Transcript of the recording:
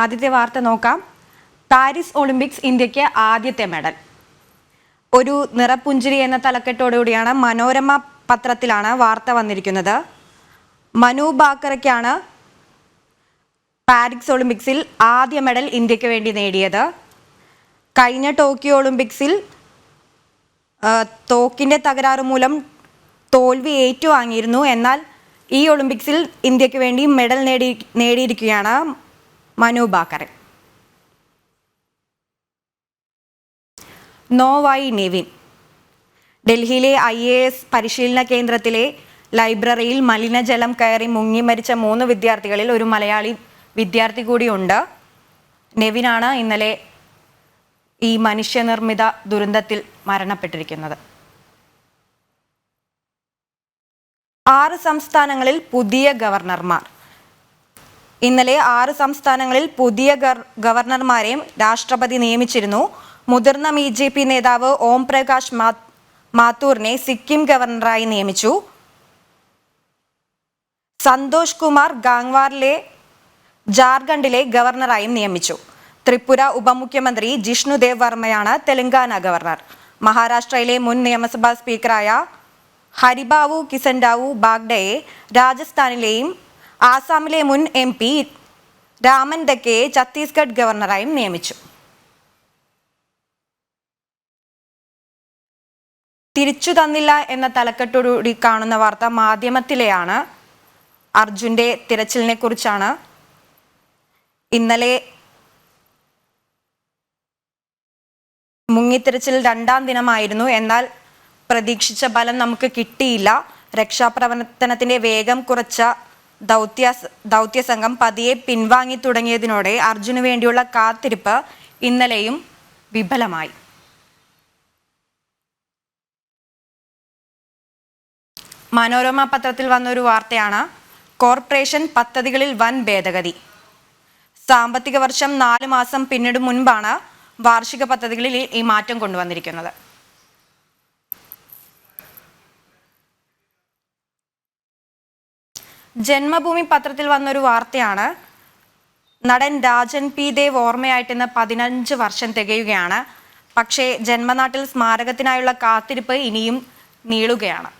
ആദ്യത്തെ വാർത്ത നോക്കാം. പാരീസ് ഒളിമ്പിക്സ് ഇന്ത്യയ്ക്ക് ആദ്യത്തെ മെഡൽ. ഒരു നിറപ്പുഞ്ചിരി എന്ന തലക്കെട്ടോടുകൂടിയാണ് മനോരമ പത്രത്തിലാണ് വാർത്ത വന്നിരിക്കുന്നത്. മനു ബാക്കറയ്ക്കാണ് പാരീസ് ഒളിമ്പിക്സിൽ ആദ്യ മെഡൽ ഇന്ത്യയ്ക്ക് വേണ്ടി നേടിയത്. കഴിഞ്ഞ ടോക്കിയോ ഒളിമ്പിക്സിൽ തോക്കിന്റെ തകരാറ് മൂലം തോൽവി ഏറ്റുവാങ്ങിയിരുന്നു. എന്നാൽ ഈ ഒളിമ്പിക്സിൽ ഇന്ത്യയ്ക്ക് വേണ്ടി മെഡൽ നേടി നേടിയിരിക്കുകയാണ് മനു ബാക്കറെ നോവായി നെവിൻ. ഡൽഹിയിലെ ഐ എ എസ് പരിശീലന കേന്ദ്രത്തിലെ ലൈബ്രറിയിൽ മലിനജലം കയറി മുങ്ങി മരിച്ച മൂന്ന് വിദ്യാർത്ഥികളിൽ ഒരു മലയാളി വിദ്യാർത്ഥി കൂടിയുണ്ട്. നെവിനാണ് ഇന്നലെ ഈ മനുഷ്യനിർമ്മിത ദുരന്തത്തിൽ മരണപ്പെട്ടിരിക്കുന്നത്. ആറ് സംസ്ഥാനങ്ങളിൽ പുതിയ ഗവർണർമാർ. ഇന്നലെ ആറ് സംസ്ഥാനങ്ങളിൽ പുതിയ ഗവർണർമാരെയും രാഷ്ട്രപതി നിയമിച്ചിരുന്നു. മുതിർന്ന ബി ജെ പി നേതാവ് ഓം പ്രകാശ് മാത്തൂറിനെ സിക്കിം ഗവർണറായി നിയമിച്ചു. സന്തോഷ് കുമാർ ഗാംഗ്വാറിലെ ജാർഖണ്ഡിലെ ഗവർണറായും നിയമിച്ചു. ത്രിപുര ഉപമുഖ്യമന്ത്രി ജിഷ്ണുദേവ് വർമ്മയാണ് തെലങ്കാന ഗവർണർ. മഹാരാഷ്ട്രയിലെ മുൻ നിയമസഭാ സ്പീക്കറായ ഹരിബാവു കിസൻഡാവു ബാഗ്ഡയെ രാജസ്ഥാനിലെയും ആസാമിലെ മുൻ എം പി രാമൻ ദക്കയെ ഛത്തീസ്ഗഡ് ഗവർണറായും നിയമിച്ചു. തിരിച്ചു തന്നില്ല എന്ന തലക്കെട്ടോടുകൂടി കാണുന്ന വാർത്ത മാധ്യമത്തിലെയാണ് അർജുന്റെ തിരച്ചിലിനെ കുറിച്ചാണ്. ഇന്നലെ മുങ്ങിത്തിരച്ചിൽ രണ്ടാം ദിനമായിരുന്നു. എന്നാൽ പ്രതീക്ഷിച്ച ഫലം നമുക്ക് കിട്ടിയില്ല. രക്ഷാപ്രവർത്തനത്തിന്റെ വേഗം കുറച്ച ദൗത്യ ദൗത്യസംഘം പതിയെ പിൻവാങ്ങി തുടങ്ങിയതിനോടെ അർജുന് വേണ്ടിയുള്ള കാത്തിരിപ്പ് ഇന്നലെയും വിഫലമായി. മനോരമ പത്രത്തിൽ വന്നൊരു വാർത്തയാണ് കോർപ്പറേഷൻ പദ്ധതികളിൽ വൻ ഭേദഗതി. സാമ്പത്തിക വർഷം നാല് മാസം പിന്നിടും മുൻപാണ് വാർഷിക പദ്ധതികളിൽ ഈ- മാറ്റം കൊണ്ടുവന്നിരിക്കുന്നത്. ജന്മഭൂമി പത്രത്തിൽ വന്നൊരു വാർത്തയാണ്. നടൻ രാജൻ പി ദേവ് ഓർമ്മയായിട്ട് ഇന്ന് പതിനഞ്ച് വർഷം തികയുകയാണ്. പക്ഷേ ജന്മനാട്ടിൽ സ്മാരകത്തിനായുള്ള കാത്തിരിപ്പ് ഇനിയും നീളുകയാണ്.